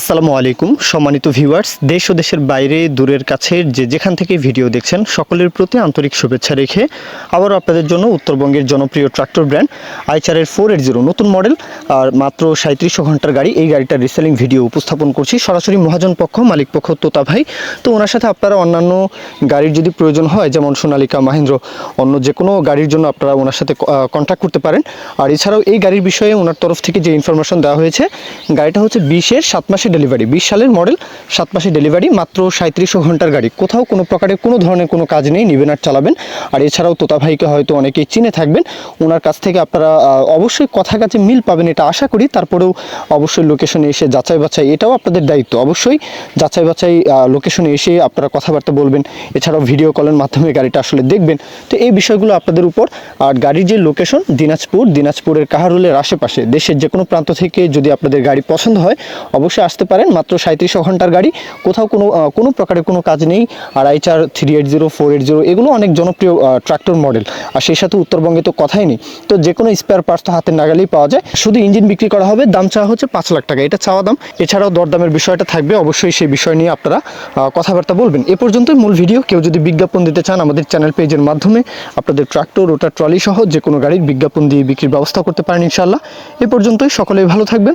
আসসালামু আলাইকুম, সম্মানিত ভিউয়ার্স, দেশ ও দেশের বাইরে, দূরের কাছে যে যেখান থেকে ভিডিও দেখছেন, সকলের প্রতি আন্তরিক শুভেচ্ছা রেখে আবারও আপনাদের জন্য উত্তরবঙ্গের জনপ্রিয় ট্রাক্টর ব্র্যান্ড আইচারের ফোর এইট জিরো নতুন মডেল, আর মাত্র সাঁত্রিশশো ঘণ্টার গাড়ি, এই গাড়িটার রিসেলিং ভিডিও উপস্থাপন করছি। সরাসরি মহাজন পক্ষ, মালিক পক্ষ তোতা ভাই। তো ওনার সাথে আপনারা অন্যান্য গাড়ির যদি প্রয়োজন হয়, যেমন সোনালিকা, মাহেন্দ্র, অন্য যে কোনো গাড়ির জন্য আপনারা ওনার সাথে কন্ট্যাক্ট করতে পারেন। আর এছাড়াও এই গাড়ির বিষয়ে ওনার তরফ থেকে যে ইনফরমেশন দেওয়া হয়েছে, গাড়িটা হচ্ছে বিশের সাত মাসের ডেলিভারি বিশ সালের মডেল সাত মাসে ডেলিভারি মাত্র সাঁত্রিশশো ঘণ্টার গাড়ি। কোথাও কোনো প্রকারের কোনো ধরনের কোনো কাজ নেই, নিবেন আর চালাবেন। আর এছাড়াও তোতা ভাইকে হয়তো অনেকেই চিনে থাকবেন, ওনার কাছ থেকে আপনারা অবশ্যই কথা কাছে মিল পাবেন, এটা আশা করি। তারপরেও অবশ্যই লোকেশনে এসে যাচাই বাছাই, এটাও আপনাদের দায়িত্ব। অবশ্যই যাচাই বাছাই লোকেশনে এসে আপনারা কথাবার্তা বলবেন, এছাড়াও ভিডিও কলের মাধ্যমে গাড়িটা আসলে দেখবেন। তো এই বিষয়গুলো আপনাদের উপর, আর গাড়ির যে লোকেশন দিনাজপুর, দিনাজপুরের কাহারুলের আশেপাশে, দেশের যে কোনো প্রান্ত থেকে যদি আপনাদের গাড়ি পছন্দ হয়, অবশ্যই আসতে পারেন, মাত্র সাঁত্রিশশো ঘণ্টার গাড়ি। কোথাও কোনো কোনো প্রকারের কোনো কাজ নেই। আর Eicher three eight zero four eight zero এগুলো অনেক জনপ্রিয় ট্রাক্টর মডেল আর সেই সাথে উত্তরবঙ্গে তো কথাই নেই। তো যে কোনো স্পেয়ার পার্টস তো হাতের নাগালেই পাওয়া যায়। শুধু ইঞ্জিন বিক্রি করা হবে, দাম চাওয়া হচ্ছে পাঁচ লাখ টাকা। এটা চাওয়া দাম। এছাড়াও দরদামের বিষয়টা থাকবে। অবশ্যই সেই বিষয় নিয়ে আপনারা কথাবার্তা বলবেন। এ পর্যন্তই মূল ভিডিও কেউ যদি বিজ্ঞাপন দিতে চান আমাদের চ্যানেল পেজের মাধ্যমে, আপনাদের ট্রাক্টর ওটা ট্রলি সহ যে কোনো গাড়ির বিজ্ঞাপন দিয়ে বিক্রির ব্যবস্থা করতে পারেন ইনশাল্লাহ এ পর্যন্তই। সকলেই ভালো থাকবেন।